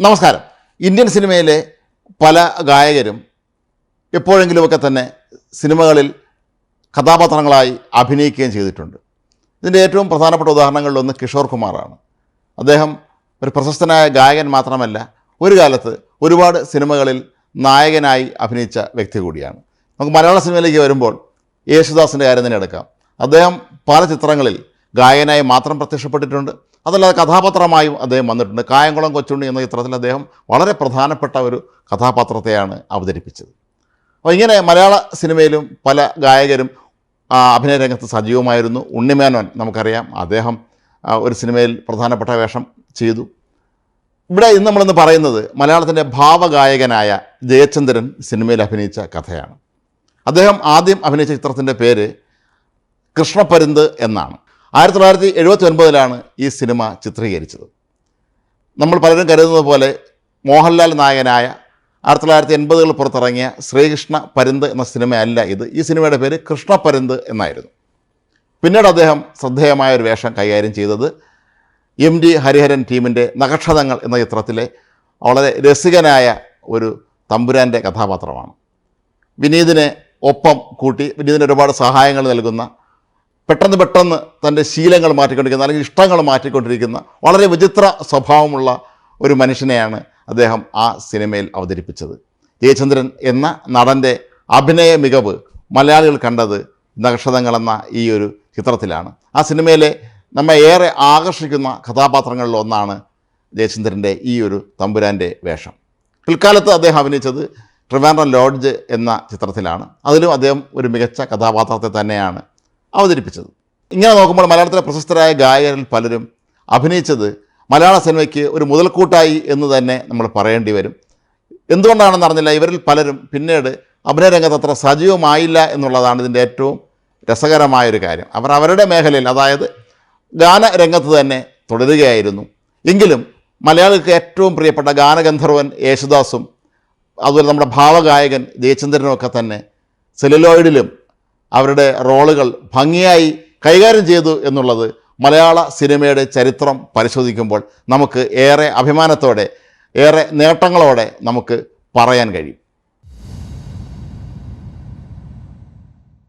നമസ്കാരം. ഇന്ത്യൻ സിനിമയിലെ പല ഗായകരും എപ്പോഴെങ്കിലുമൊക്കെ തന്നെ സിനിമകളിൽ കഥാപാത്രങ്ങളായി അഭിനയിക്കുകയും ചെയ്തിട്ടുണ്ട്. ഇതിന്റെ ഏറ്റവും പ്രധാനപ്പെട്ട ഉദാഹരണങ്ങളിലൊന്ന് കിഷോർ കുമാറാണ്. അദ്ദേഹം ഒരു പ്രശസ്തനായ ഗായകൻ മാത്രമല്ല ഒരു കാലത്ത് ഒരുപാട് സിനിമകളിൽ നായകനായി അഭിനയിച്ച വ്യക്തി കൂടിയാണ്. നമുക്ക് മലയാള സിനിമയിലേക്ക് വരുമ്പോൾ യേശുദാസിന്റെ കാര്യം തന്നെ എടുക്കാം. അദ്ദേഹം പല ചിത്രങ്ങളിൽ ഗായകനായി മാത്രം പ്രത്യക്ഷപ്പെട്ടിട്ടുണ്ട്. അതല്ലാതെ കഥാപാത്രമായും അദ്ദേഹം വന്നിട്ടുണ്ട്. കായംകുളം കൊച്ചുണ്ണി എന്ന ചിത്രത്തിൽ അദ്ദേഹം വളരെ പ്രധാനപ്പെട്ട ഒരു കഥാപാത്രത്തെയാണ് അവതരിപ്പിച്ചത്. അപ്പോൾ ഇങ്ങനെ മലയാള സിനിമയിലും പല ഗായകരും അഭിനയ രംഗത്ത് സജീവമായിരുന്നു. ഉണ്ണിമേനോൻ നമുക്കറിയാം അദ്ദേഹം ഒരു സിനിമയിൽ പ്രധാനപ്പെട്ട വേഷം ചെയ്തു. ഇവിടെ ഇന്ന് നമ്മളിന്ന് പറയുന്നത് മലയാളത്തിന്റെ ഭാവഗായകനായ ജയചന്ദ്രൻ സിനിമയിൽ അഭിനയിച്ച കഥയാണ്. അദ്ദേഹം ആദ്യം അഭിനയിച്ച ചിത്രത്തിന്റെ പേര് കൃഷ്ണപരുന്ത് എന്നാണ്. ആയിരത്തി തൊള്ളായിരത്തി എഴുപത്തി ഒൻപതിലാണ് ഈ സിനിമ ചിത്രീകരിച്ചത്. നമ്മൾ പലരും കരുതുന്നത് പോലെ മോഹൻലാൽ നായകനായ ആയിരത്തി തൊള്ളായിരത്തി എൺപതുകളിൽ പുറത്തിറങ്ങിയ ശ്രീകൃഷ്ണ പരുന്ത് എന്ന സിനിമയല്ല ഇത്. ഈ സിനിമയുടെ പേര് കൃഷ്ണപരുന്ത് എന്നായിരുന്നു. പിന്നീട് അദ്ദേഹം ശ്രദ്ധേയമായ ഒരു വേഷം കൈകാര്യം ചെയ്തത് എം ഡി ഹരിഹരൻ ടീമിന്റെ നക്ഷതങ്ങൾ എന്ന ചിത്രത്തിലെ വളരെ രസികനായ ഒരു തമ്പുരാന്റെ കഥാപാത്രമാണ്. വിനീതിനെ ഒപ്പം കൂട്ടി വിനീതിന് ഒരുപാട് സഹായങ്ങൾ നൽകുന്ന പെട്ടെന്ന് പെട്ടെന്ന് തന്റെ ശീലങ്ങൾ മാറ്റിക്കൊണ്ടിരിക്കുന്ന അല്ലെങ്കിൽ ഇഷ്ടങ്ങൾ മാറ്റിക്കൊണ്ടിരിക്കുന്ന വളരെ വിചിത്ര സ്വഭാവമുള്ള ഒരു മനുഷ്യനെയാണ് അദ്ദേഹം ആ സിനിമയിൽ അവതരിപ്പിച്ചത്. ജയചന്ദ്രൻ എന്ന നടന്റെ അഭിനയ മികവ് മലയാളികൾ കണ്ടത് നക്ഷതങ്ങൾ എന്ന ഈ ഒരു ചിത്രത്തിലാണ്. ആ സിനിമയിലെ നമ്മെ ഏറെ ആകർഷിക്കുന്ന കഥാപാത്രങ്ങളിൽ ഒന്നാണ് ജയചന്ദ്രന്റെ ഈ ഒരു തമ്പുരാന്റെ വേഷം. പിൽക്കാലത്ത് അദ്ദേഹം അഭിനയിച്ചത് ട്രിവാൻഡ്രം ലോഡ്ജ് എന്ന ചിത്രത്തിലാണ്. അതിലും അദ്ദേഹം ഒരു മികച്ച കഥാപാത്രത്തെ തന്നെയാണ് അവതരിപ്പിച്ചത്. ഇങ്ങനെ നോക്കുമ്പോൾ മലയാളത്തിലെ പ്രശസ്തരായ ഗായകരിൽ പലരും അഭിനയിച്ചത് മലയാള സിനിമയ്ക്ക് ഒരു മുതൽക്കൂട്ടായി എന്ന് തന്നെ നമ്മൾ പറയേണ്ടി വരും. എന്തുകൊണ്ടാണെന്ന് അറിഞ്ഞില്ല ഇവരിൽ പലരും പിന്നീട് അഭിനയ രംഗത്ത് അത്ര സജീവമായില്ല എന്നുള്ളതാണ് ഇതിന്റെ ഏറ്റവും രസകരമായൊരു കാര്യം. അവർ അവരുടെ മേഖലയിൽ അതായത് ഗാനരംഗത്ത് തന്നെ തുടരുകയായിരുന്നു. എങ്കിലും മലയാളികൾക്ക് ഏറ്റവും പ്രിയപ്പെട്ട ഗാനഗന്ധർവൻ യേശുദാസും അതുപോലെ നമ്മുടെ ഭാവഗായകൻ ജയചന്ദ്രനും ഒക്കെ തന്നെ സെലുലോയിഡിലും അവരുടെ റോളുകൾ ഭംഗിയായി കൈകാര്യം ചെയ്തു എന്നുള്ളത് മലയാള സിനിമയുടെ ചരിത്രം പരിശോധിക്കുമ്പോൾ നമുക്ക് ഏറെ അഭിമാനത്തോടെ ഏറെ നേട്ടങ്ങളോടെ നമുക്ക് പറയാൻ കഴിയും.